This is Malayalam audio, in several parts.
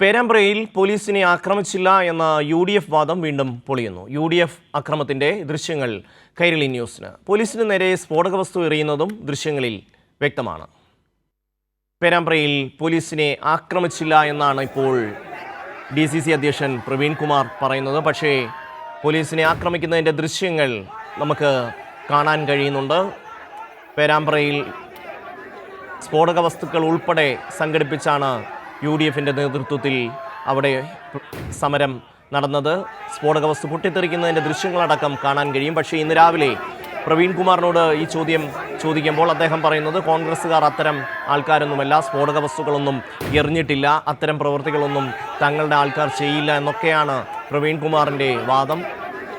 പേരാമ്പ്രയിൽ പോലീസിനെ ആക്രമിച്ചില്ല എന്ന യു ഡി എഫ് വാദം വീണ്ടും പൊളിയുന്നു. യു ഡി എഫ് അക്രമത്തിന്റെ ദൃശ്യങ്ങൾ കൈരളി ന്യൂസിന്. പോലീസിന് നേരെ സ്ഫോടക വസ്തു എറിയുന്നതും ദൃശ്യങ്ങളിൽ വ്യക്തമാണ്. പേരാമ്പ്രയിൽ പോലീസിനെ ആക്രമിച്ചില്ല എന്നാണ് ഇപ്പോൾ ഡി സി സി അധ്യക്ഷൻ പ്രവീൺ കുമാർ പറയുന്നത്. പക്ഷേ പോലീസിനെ ആക്രമിക്കുന്നതിന്റെ ദൃശ്യങ്ങൾ നമുക്ക് കാണാൻ കഴിയുന്നുണ്ട്. പേരാമ്പ്രയിൽ സ്ഫോടക വസ്തുക്കൾ ഉൾപ്പെടെ സംഘടിപ്പിച്ചാണ് യു ഡി എഫിന്റെ നേതൃത്വത്തിൽ അവിടെ സമരം നടന്നത്. സ്ഫോടക വസ്തു പൊട്ടിത്തെറിക്കുന്നതിന്റെ ദൃശ്യങ്ങളടക്കം കാണാൻ കഴിയും. പക്ഷേ ഇന്ന് രാവിലെ പ്രവീൺ കുമാറിനോട് ഈ ചോദ്യം ചോദിക്കുമ്പോൾ അദ്ദേഹം പറയുന്നത് കോൺഗ്രസ്സുകാർ അത്തരം ആൾക്കാരൊന്നുമല്ല സ്ഫോടക വസ്തുക്കളൊന്നും എറിഞ്ഞിട്ടില്ല അത്തരം പ്രവൃത്തികളൊന്നും തങ്ങളുടെ ആൾക്കാർ ചെയ്യില്ല എന്നൊക്കെയാണ് പ്രവീൺ കുമാറിന്റെ വാദം.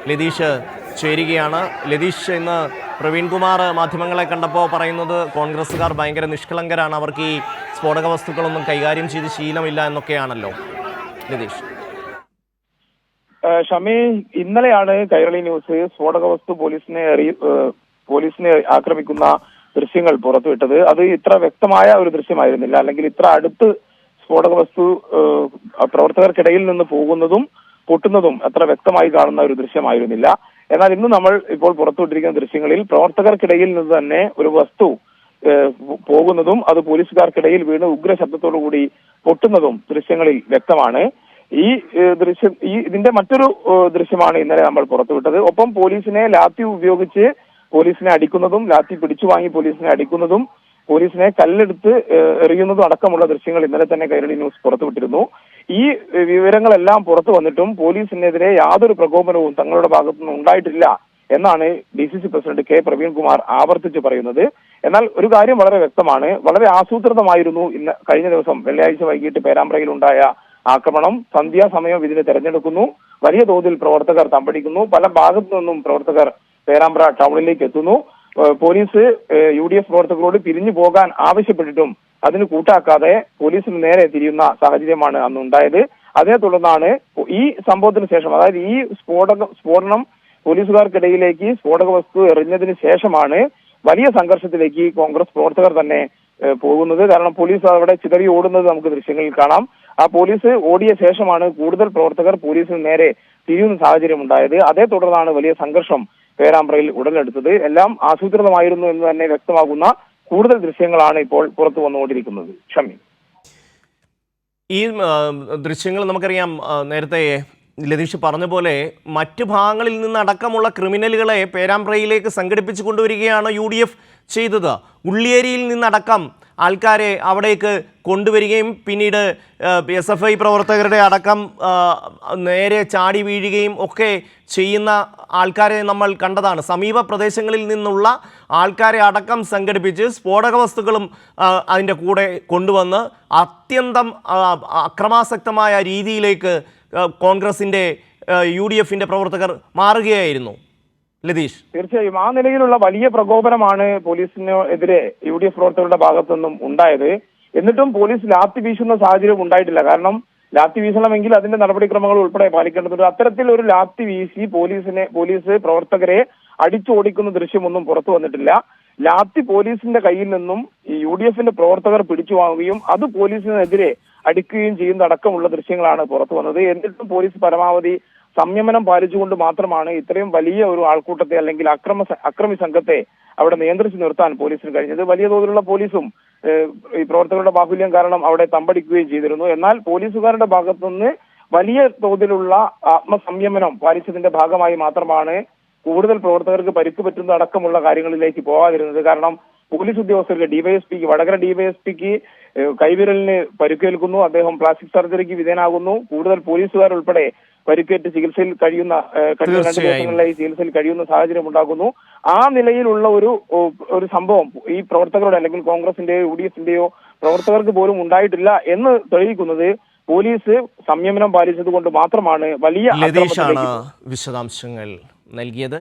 ലതീഷ് ചേരുകയാണ്. ലതീഷ് ഇന്ന് പ്രവീൺ കുമാർ മാധ്യമങ്ങളെ കണ്ടപ്പോൾ പറയുന്നത് കോൺഗ്രസ്സുകാർ ഭയങ്കര നിഷ്കളങ്കരാണ്. അവർക്ക് ഈ സ്ഫോടക വസ്തുക്കളൊന്നും കൈകാര്യം ചെയ്ത് ശീലമില്ല എന്നൊക്കെയാണല്ലോ. നിതീഷ്. ഷമീ ഇന്നലെയാണ് കൈരളി ന്യൂസ് സ്ഫോടക വസ്തു പോലീസിനെ പോലീസിനെ ആക്രമിക്കുന്ന ദൃശ്യങ്ങൾ പുറത്തുവിട്ടത്. അത് ഇത്ര വ്യക്തമായ ഒരു ദൃശ്യമായിരുന്നില്ല. അല്ലെങ്കിൽ ഇത്ര അടുത്ത് സ്ഫോടക വസ്തു പ്രവർത്തകർക്കിടയിൽ നിന്ന് പോകുന്നതും പൊട്ടുന്നതും അത്ര വ്യക്തമായി കാണുന്ന ഒരു ദൃശ്യമായിരുന്നില്ല. എന്നാൽ ഇന്ന് നമ്മൾ ഇപ്പോൾ പുറത്തുവിട്ടിരിക്കുന്ന ദൃശ്യങ്ങളിൽ പ്രവർത്തകർക്കിടയിൽ നിന്ന് തന്നെ ഒരു വസ്തു പോകുന്നതും അത് പോലീസുകാർക്കിടയിൽ വീണ് ഉഗ്ര ശബ്ദത്തോടു കൂടി പൊട്ടുന്നതും ദൃശ്യങ്ങളിൽ വ്യക്തമാണ്. ഈ ദൃശ്യം ഈ ഇതിന്റെ മറ്റൊരു ദൃശ്യമാണ് ഇന്നലെ നമ്മൾ പുറത്തുവിട്ടത്. ഒപ്പം പോലീസിനെ ലാത്തി ഉപയോഗിച്ച് പോലീസിനെ അടിക്കുന്നതും ലാത്തി പിടിച്ചു വാങ്ങി പോലീസിനെ അടിക്കുന്നതും പോലീസിനെ കല്ലെടുത്ത് എറിയുന്നതും അടക്കമുള്ള ദൃശ്യങ്ങൾ ഇന്നലെ തന്നെ കൈരളി ന്യൂസ് പുറത്തുവിട്ടിരുന്നു. ഈ വിവരങ്ങളെല്ലാം പുറത്തു വന്നിട്ടും പോലീസിനെതിരെ യാതൊരു പ്രകോപനവും തങ്ങളുടെ ഭാഗത്തുനിന്ന് ഉണ്ടായിട്ടില്ല എന്നാണ് D C C president K. Praveenkumar ആവർത്തിച്ച് പറയുന്നത്. എന്നാൽ ഒരു കാര്യം വളരെ വ്യക്തമാണ്. വളരെ ആസൂത്രിതമായിരുന്നു ഇന്ന് കഴിഞ്ഞ ദിവസം വെള്ളിയാഴ്ച വൈകിട്ട് പേരാമ്പ്രയിൽ ഉണ്ടായ ആക്രമണം. സന്ധ്യാസമയം ഇതിന് തെരഞ്ഞെടുക്കുന്നു. വലിയ തോതിൽ പ്രവർത്തകർ തമ്പടിക്കുന്നു. പല ഭാഗത്തു നിന്നും പ്രവർത്തകർ പേരാമ്പ്ര ടൗണിലേക്ക് എത്തുന്നു. പോലീസ് യു ഡി എഫ് പ്രവർത്തകരോട് പിരിഞ്ഞു പോകാൻ ആവശ്യപ്പെട്ടിട്ടും അതിന് കൂട്ടാക്കാതെ പോലീസിന് നേരെ തിരിയുന്ന സാഹചര്യമാണ് അന്ന് ഉണ്ടായത്. അതിനെ തുടർന്നാണ് ഈ സംഭവത്തിന് ശേഷം അതായത് ഈ സ്ഫോടക സ്ഫോടനം പോലീസുകാർക്കിടയിലേക്ക് സ്ഫോടക വസ്തു എറിഞ്ഞതിന് ശേഷമാണ് വലിയ സംഘർഷത്തിലേക്ക് കോൺഗ്രസ് പ്രവർത്തകർ തന്നെ പോകുന്നത്. കാരണം പോലീസ് അവിടെ ചിതറി ഓടുന്നത് നമുക്ക് ദൃശ്യങ്ങളിൽ കാണാം. ആ പോലീസ് ഓടിയ ശേഷമാണ് കൂടുതൽ പ്രവർത്തകർ പോലീസിന് നേരെ തിരിയുന്ന സാഹചര്യം ഉണ്ടായത്. അതേ തുടർന്നാണ് വലിയ സംഘർഷം പേരാമ്പ്രയിൽ ഉടലെടുത്തത്. എല്ലാം ആസൂത്രിതമായിരുന്നു എന്ന് തന്നെ വ്യക്തമാകുന്ന കൂടുതൽ ദൃശ്യങ്ങളാണ് ഇപ്പോൾ പുറത്തു വന്നുകൊണ്ടിരിക്കുന്നത്. ഷമി. ഈ ദൃശ്യങ്ങൾ നമുക്കറിയാം. നേരത്തെ ലതീഷ് പറഞ്ഞ പോലെ മറ്റു ഭാഗങ്ങളിൽ നിന്നടക്കമുള്ള ക്രിമിനലുകളെ പേരാമ്പ്രയിലേക്ക് സംഘടിപ്പിച്ചു കൊണ്ടുവരികയാണ് യു ഡി എഫ് ചെയ്തത്. ഉള്ളിയേരിയിൽ നിന്നടക്കം ആൾക്കാരെ അവിടേക്ക് കൊണ്ടുവരികയും പിന്നീട് എസ് എഫ് ഐ പ്രവർത്തകരുടെ അടക്കം നേരെ ചാടി വീഴുകയും ഒക്കെ ചെയ്യുന്ന ആൾക്കാരെ നമ്മൾ കണ്ടതാണ്. സമീപ പ്രദേശങ്ങളിൽ നിന്നുള്ള ആൾക്കാരെ അടക്കം സംഘടിപ്പിച്ച് സ്ഫോടക വസ്തുക്കളും അതിന്റെ കൂടെ കൊണ്ടുവന്ന് അത്യന്തം അക്രമാസക്തമായ രീതിയിലേക്ക് കോൺഗ്രസിന്റെ യു ഡി എഫിന്റെ പ്രവർത്തകർ മാറുകയായിരുന്നു. ലതീഷ്. തീർച്ചയായും ആ നിലയിലുള്ള വലിയ പ്രകോപനമാണ് പോലീസിന് എതിരെ യു ഡി എഫ് പ്രവർത്തകരുടെ ഭാഗത്തു നിന്നും ഉണ്ടായത്. എന്നിട്ടും പോലീസ് ലാത്തി വീശുന്ന സാഹചര്യം ഉണ്ടായിട്ടില്ല. കാരണം ലാത്തി വീശണമെങ്കിൽ അതിന്റെ നടപടിക്രമങ്ങൾ ഉൾപ്പെടെ പാലിക്കേണ്ടതുണ്ട് അത്തരത്തിൽ ഒരു ലാത്തി വീശി പോലീസിനെ പോലീസ് പ്രവർത്തകരെ അടിച്ചോടിക്കുന്ന ദൃശ്യമൊന്നും പുറത്തു വന്നിട്ടില്ല. ലാത്തി പോലീസിന്റെ കയ്യിൽ നിന്നും ഈ യു ഡി എഫിന്റെ പ്രവർത്തകർ പിടിച്ചു വാങ്ങുകയും അത് പോലീസിനെതിരെ അടിക്കുകയും ചെയ്യുന്ന അടക്കമുള്ള ദൃശ്യങ്ങളാണ് പുറത്തു വന്നത്. എന്നിട്ടും പോലീസ് പരമാവധി സംയമനം പാലിച്ചുകൊണ്ട് മാത്രമാണ് ഇത്രയും വലിയ ഒരു ആൾക്കൂട്ടത്തെ അല്ലെങ്കിൽ അക്രമ അക്രമി സംഘത്തെ അവിടെ നിയന്ത്രിച്ചു നിർത്താൻ പോലീസിന് കഴിഞ്ഞത്. വലിയ തോതിലുള്ള പോലീസും ഈ പ്രവർത്തകരുടെ ബാഹുല്യം കാരണം അവിടെ തമ്പടിക്കുകയും ചെയ്തിരുന്നു. എന്നാൽ പോലീസുകാരുടെ ഭാഗത്തുനിന്ന് വലിയ തോതിലുള്ള ആത്മസംയമനം പാലിച്ചതിന്റെ ഭാഗമായി മാത്രമാണ് കൂടുതൽ പ്രവർത്തകർക്ക് പരിക്ക് പറ്റുന്ന അടക്കമുള്ള കാര്യങ്ങളിലേക്ക് പോകാതിരുന്നത്. കാരണം പോലീസ് ഉദ്യോഗസ്ഥർക്ക് ഡിവൈഎസ്പിക്ക് വടകര ഡിവൈഎസ്പിക്ക് കൈവിരലിന് പരുക്കേൽക്കുന്നു. അദ്ദേഹം പ്ലാസ്റ്റിക് സർജറിക്ക് വിധേയനാകുന്നു. കൂടുതൽ പോലീസുകാർ ഉൾപ്പെടെ പരിക്കേറ്റ് ചികിത്സയിൽ കഴിയുന്ന കഴിഞ്ഞ രണ്ട് ദിവസങ്ങളിലായി ചികിത്സയിൽ കഴിയുന്ന സാഹചര്യം ഉണ്ടാകുന്നു ആ നിലയിലുള്ള ഒരു ഒരു സംഭവം ഈ പ്രവർത്തകരുടെ അല്ലെങ്കിൽ കോൺഗ്രസിന്റെയോ യു ഡി എഫിന്റെയോ പ്രവർത്തകർക്ക് പോലും ഉണ്ടായിട്ടില്ല എന്ന് തെളിയിക്കുന്നത് പോലീസ് സംയമനം പാലിച്ചത് കൊണ്ട് മാത്രമാണ് വലിയ വിശദാംശങ്ങൾ നൽകിയത്.